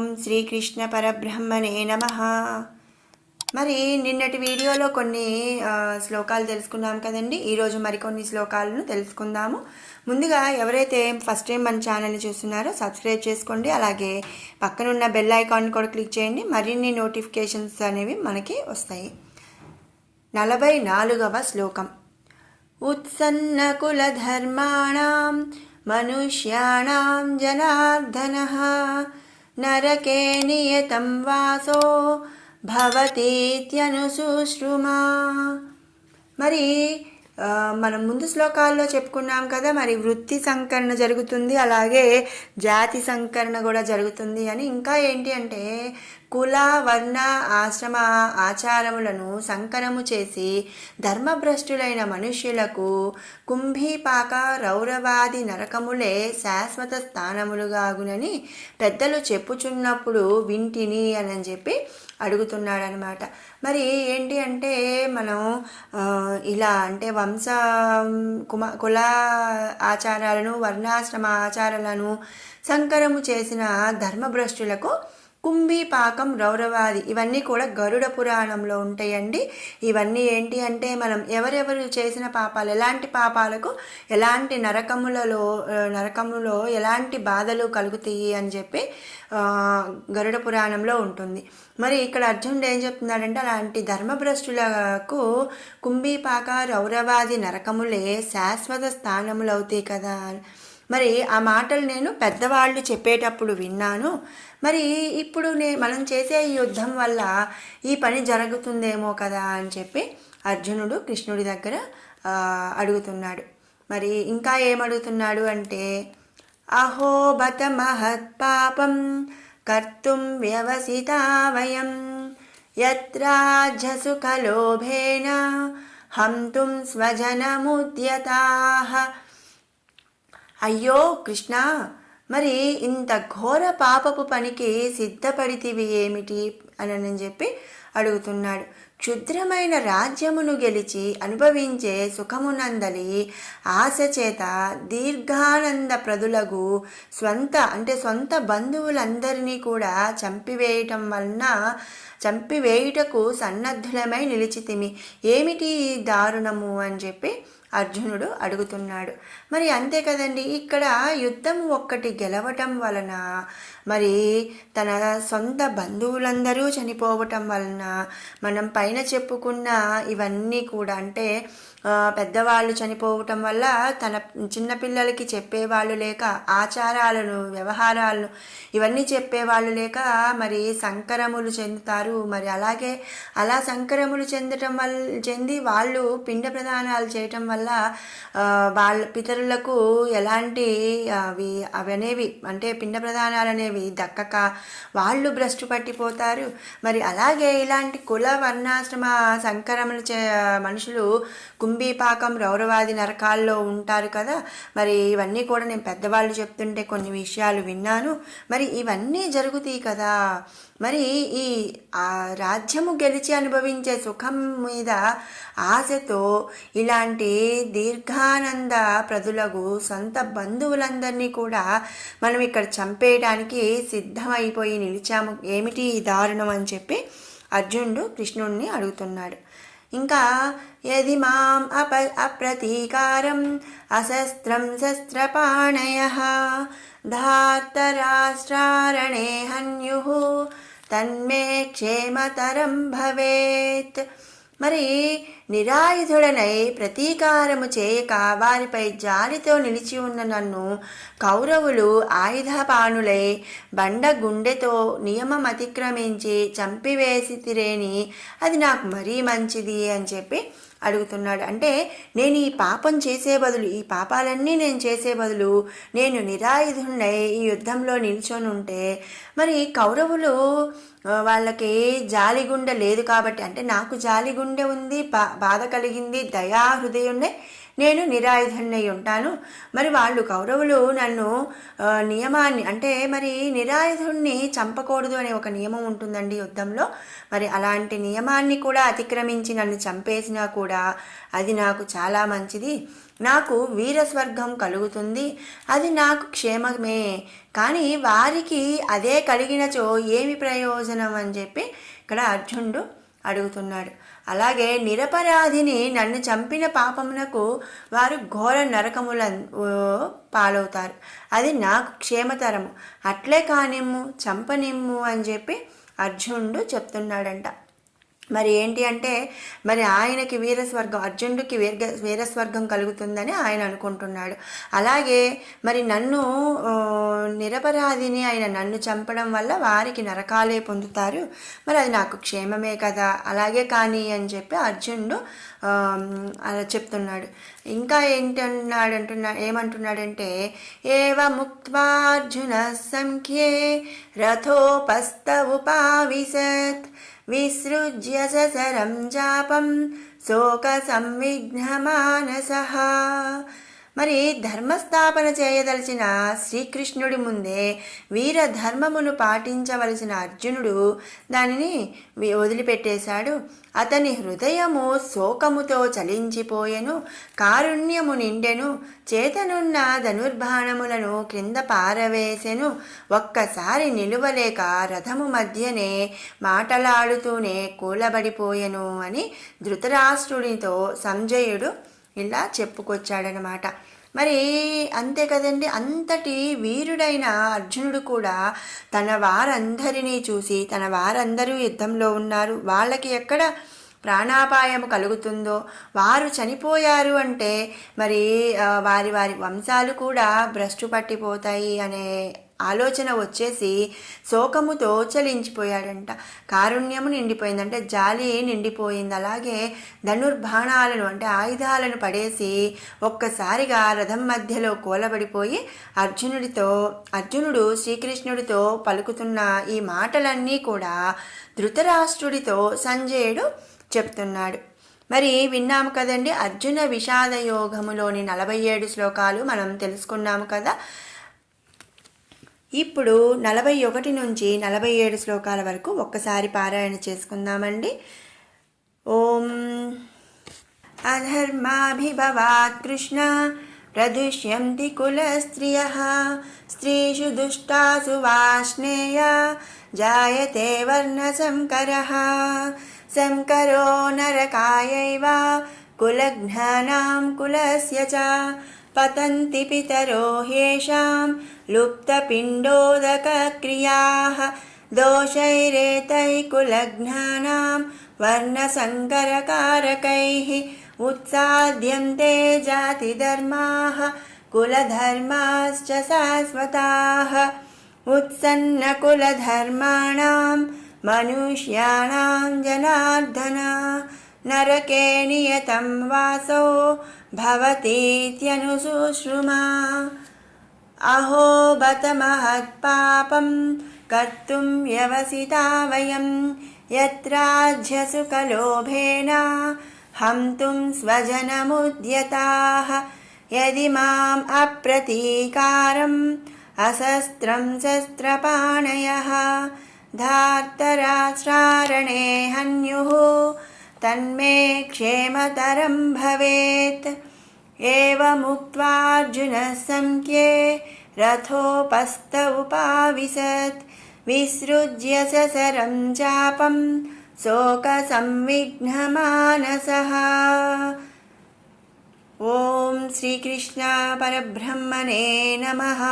ఓం శ్రీకృష్ణ పరబ్రహ్మణే నమ. మరి నిన్నటి వీడియోలో కొన్ని శ్లోకాలు తెలుసుకున్నాం కదండి. ఈరోజు మరికొన్ని శ్లోకాలను తెలుసుకుందాము. ముందుగా ఎవరైతే ఫస్ట్ టైం మన ఛానల్ని చూస్తున్నారో సబ్స్క్రైబ్ చేసుకోండి. అలాగే పక్కనున్న బెల్ ఐకాన్ కూడా క్లిక్ చేయండి. మరిన్ని నోటిఫికేషన్స్ అనేవి మనకి వస్తాయి. నలభై నాలుగవ శ్లోకం. ఉత్సన్నకులధర్మాణం మనుష్యాణం జనార్దన. नरके नियतं वासो भवतीत्यनुशुश्रुमा मरी మనం ముందు శ్లోకాల్లో చెప్పుకున్నాం కదా మరి వృత్తి సంకరణ జరుగుతుంది అలాగే జాతి సంకరణ కూడా జరుగుతుంది అని. ఇంకా ఏంటి అంటే కుల వర్ణ ఆశ్రమ ఆచారములను సంకరము చేసి ధర్మభ్రష్టులైన మనుష్యులకు కుంభీపాక రౌరవాది నరకములే శాశ్వత స్థానములుగాగునని పెద్దలు చెప్పుచున్నప్పుడు వింటిని అని చెప్పి అడుగుతున్నాడనమాట. మరి ఏంటి అంటే మనం ఇలా అంటే వంశ కుమ కుల ఆచారాలను వర్ణాశ్రమ ఆచారాలను సంకరము చేసిన ధర్మభ్రష్టులకు కుంభీపాకం రౌరవాది ఇవన్నీ కూడా గరుడ పురాణంలో ఉంటాయండి. ఇవన్నీ ఏంటి అంటే మనం ఎవరెవరు చేసిన పాపాలు ఎలాంటి పాపాలకు ఎలాంటి నరకములలో నరకములో ఎలాంటి బాధలు కలుగుతాయి అని చెప్పి గరుడ పురాణంలో ఉంటుంది. మరి ఇక్కడ అర్జునుడు ఏం చెప్తున్నాడంటే అలాంటి ధర్మభ్రష్టులకు కుంభీపాక రౌరవాది నరకములే శాశ్వత స్థానములు అవుతాయి కదా. మరి ఆ మాటలు నేను పెద్దవాళ్ళు చెప్పేటప్పుడు విన్నాను. మరి ఇప్పుడు నే మనం చేసే ఈ యుద్ధం వల్ల ఈ పని జరుగుతుందేమో కదా అని చెప్పి అర్జునుడు కృష్ణుడి దగ్గర అడుగుతున్నాడు. మరి ఇంకా ఏమడుగుతున్నాడు అంటే అహోబత మహత్పాపం కర్తుం వ్యవసితా వయం కలోభేన హంతుం స్వజనముద్యతాః అయ్యో కృష్ణ మరి ఇంత ఘోర పాపపు పనికి సిద్ధపడితివి ఏమిటి? అని చెప్పి అడుగుతున్నాడు. క్షుద్రమైన రాజ్యమును గెలిచి అనుభవించే సుఖమునందలి ఆశ చేత దీర్ఘానంద ప్రదులగు స్వంత అంటే సొంత బంధువులందరినీ కూడా చంపివేయటం వలన చంపివేయుటకు సన్నద్ధులమై నిలిచితిమి. ఏమిటి ఈ దారుణము? అని చెప్పి అర్జునుడు అడుగుతున్నాడు. మరి అంతే కదండి ఇక్కడ యుద్ధం ఒక్కటి గెలవటం వలన మరి తన సొంత బంధువులందరూ చనిపోవటం వలన మనం పైన చెప్పుకున్న ఇవన్నీ కూడా అంటే పెద్దవాళ్ళు చనిపోవటం వల్ల తన చిన్నపిల్లలకి చెప్పేవాళ్ళు లేక ఆచారాలను వ్యవహారాలను ఇవన్నీ చెప్పేవాళ్ళు లేక మరి సంకరములు చెందుతారు. మరి అలాగే అలా సంకరములు చెందటం వల్ల చెంది వాళ్ళు పిండ ప్రదానాలు చేయటం వల్ల వాళ్ళ పితరులకు ఎలాంటి అవి అవి అనేవి అంటే పిండ ప్రదానాలు అనేవి దక్కక వాళ్ళు భ్రష్టు పట్టిపోతారు. మరి అలాగే ఇలాంటి కుల వర్ణాశ్రమ సంకరములు చే మనుషులు కుంభీపాకం రౌరవాది నరకాల్లో ఉంటారు కదా మరి ఇవన్నీ కూడా నేను పెద్దవాళ్ళు చెప్తుంటే కొన్ని విషయాలు విన్నాను. మరి ఇవన్నీ జరుగుతాయి కదా. మరి ఈ రాజ్యము గెలిచి అనుభవించే సుఖం మీద ఆశతో ఇలాంటి దీర్ఘానంద ప్రజలకు సొంత బంధువులందరినీ కూడా మనం ఇక్కడ చంపేయడానికి సిద్ధమైపోయి నిలిచాము. ఏమిటి ఈ దారుణం అని చెప్పి అర్జునుడు కృష్ణుడిని అడుగుతున్నాడు. ఇంకా యది మాం అప అప్రతీకారం అశస్త్రం శస్త్రపాణయ ధార్తరాష్ట్రారణే హన్యు తన్మే క్షేమతరం భవేత్ మరి నిరాయుధుడనై ప్రతీకారము చేయక వారిపై జాలితో నిలిచి ఉన్న నన్ను కౌరవులు ఆయుధపాణులై బండ గుండెతో నియమం అతిక్రమించి చంపివేసి తిరేని అది నాకు మరీ మంచిది అని చెప్పి అడుగుతున్నాడు. అంటే నేను ఈ పాపం చేసే బదులు ఈ పాపాలన్నీ నేను చేసే బదులు నేను నిరాయుధున్నై ఈ యుద్ధంలో నిల్చొని ఉంటే మరి కౌరవులు వాళ్ళకి జాలిగుండె లేదు కాబట్టి అంటే నాకు జాలిగుండె ఉంది బా బాధ కలిగింది దయా హృదయం ఉన్నాయి నేను నిరాయుధున్నై ఉంటాను. మరి వాళ్ళు కౌరవులు నన్ను నియమాన్ని అంటే మరి నిరాయుధుణ్ణి చంపకూడదు అనే ఒక నియమం ఉంటుందండి యుద్ధంలో. మరి అలాంటి నియమాన్ని కూడా అతిక్రమించి నన్ను చంపేసినా కూడా అది నాకు చాలా మంచిది. నాకు వీరస్వర్గం కలుగుతుంది. అది నాకు క్షేమమే. కానీ వారికి అదే కలిగినచో ఏమి ప్రయోజనం అని చెప్పి ఇక్కడ అర్జునుడు అడుగుతున్నాడు. అలాగే నిరపరాధిని నన్ను చంపిన పాపమునకు వారు ఘోర నరకముల పాలవుతారు. అది నాకు క్షేమతరము. అట్లే కానిమ్ము చంపనిమ్ము అని చెప్పి అర్జునుడు చెప్తున్నాడంట. మరి ఏంటి అంటే మరి ఆయనకి వీరస్వర్గం అర్జునుడికి వీర్గ వీరస్వర్గం కలుగుతుందని ఆయన అనుకుంటున్నాడు. అలాగే మరి నన్ను నిరపరాధిని ఆయన నన్ను చంపడం వల్ల వారికి నరకాలే పొందుతారు. మరి అది నాకు క్షేమమే కదా. అలాగే కానీ అని చెప్పి అర్జునుడు అలా చెప్తున్నాడు. ఇంకా ఏంటన్నాడు అంటున్నా ఏమంటున్నాడంటే ఏవ ముక్వార్జున సంఖ్యే రథోపస్థ ఉపావిశత్ विसृज्य ससरं जापं शोकसंविघ्नमानसः। మరి ధర్మస్థాపన చేయదలిచిన శ్రీకృష్ణుడి ముందే వీర ధర్మమును పాటించవలసిన అర్జునుడు దానిని వదిలిపెట్టేశాడు. అతని హృదయము శోకముతో చలించిపోయెను కారుణ్యము నిండెను చేతనున్న ధనుర్బాణములను క్రింద పారవేసెను. ఒక్కసారి నిలువలేక రథము మధ్యనే మాటలాడుతూనే కూలబడిపోయెను అని ధృతరాష్ట్రుడితో సంజయుడు ఇలా చెప్పుకొచ్చాడనమాట. మరి అంతే కదండి అంతటి వీరుడైన అర్జునుడు కూడా తన వారందరినీ చూసి తన వారందరూ యుద్ధంలో ఉన్నారు. వాళ్ళకి ఎక్కడ ప్రాణాపాయం కలుగుతుందో వారు చనిపోయారు అంటే మరి వారి వారి వంశాలు కూడా భ్రష్టు పట్టిపోతాయి అనే ఆలోచన వచ్చేసి శోకముతో చలించిపోయాడంట కారుణ్యము నిండిపోయిందంటే జాలి నిండిపోయింది. అలాగే ధనుర్బాణాలను అంటే ఆయుధాలను పడేసి ఒక్కసారిగా రథం మధ్యలో కూలబడిపోయి అర్జునుడితో అర్జునుడు శ్రీకృష్ణుడితో పలుకుతున్న ఈ మాటలన్నీ కూడా ధృతరాష్ట్రుడితో సంజయుడు చెప్తున్నాడు. మరి విన్నాము కదండి అర్జున విషాద యోగములోని నలభై ఏడు శ్లోకాలు మనం తెలుసుకున్నాము కదా. ఇప్పుడు నలభై ఒకటి నుంచి నలభై ఏడు శ్లోకాల వరకు ఒక్కసారి పారాయణ చేసుకుందామండి. ఓం అధర్మాభిభవాత్ కృష్ణ ప్రదుష్యంతి కులస్త్రియः స్త్రీషు దుష్టాసు వాష్ణేయ జాయతే వర్ణసంకరः సంకరో నరకాయైవ కులఘ్నానాం కులస్య చ पतन्ति पितरो ह्येषां लुप्तपिण्डोदकक्रियाः दोषैरेतैकुलघ्नानां वर्णसङ्करकारकैः उत्साद्यन्ते जातिधर्माः कुलधर्माश्च शाश्वताः उत्सन्नकुलधर्माणां मनुष्याणां जनार्दना नरके नियतं वासो भवतीत्यनुशुश्रुमा अहो बत महत्पापं कर्तुं व्यवसिता वयं यत्राज्यसुखलोभेन हन्तुं स्वजनमुद्यताः। यदि माम् अप्रतीकारम् अशस्त्रं शस्त्रपाणयः धार्तराष्ट्रारणे हन्युः तन्मे क्षेमतरं भवेत्। एवमुक्त्वार्जुनः संख्ये रथोपस्थ उपाविशत् विसृज्य ससरं चापं शोकसंविघ्नमानसः। ॐ श्रीकृष्ण परब्रह्मणे नमः।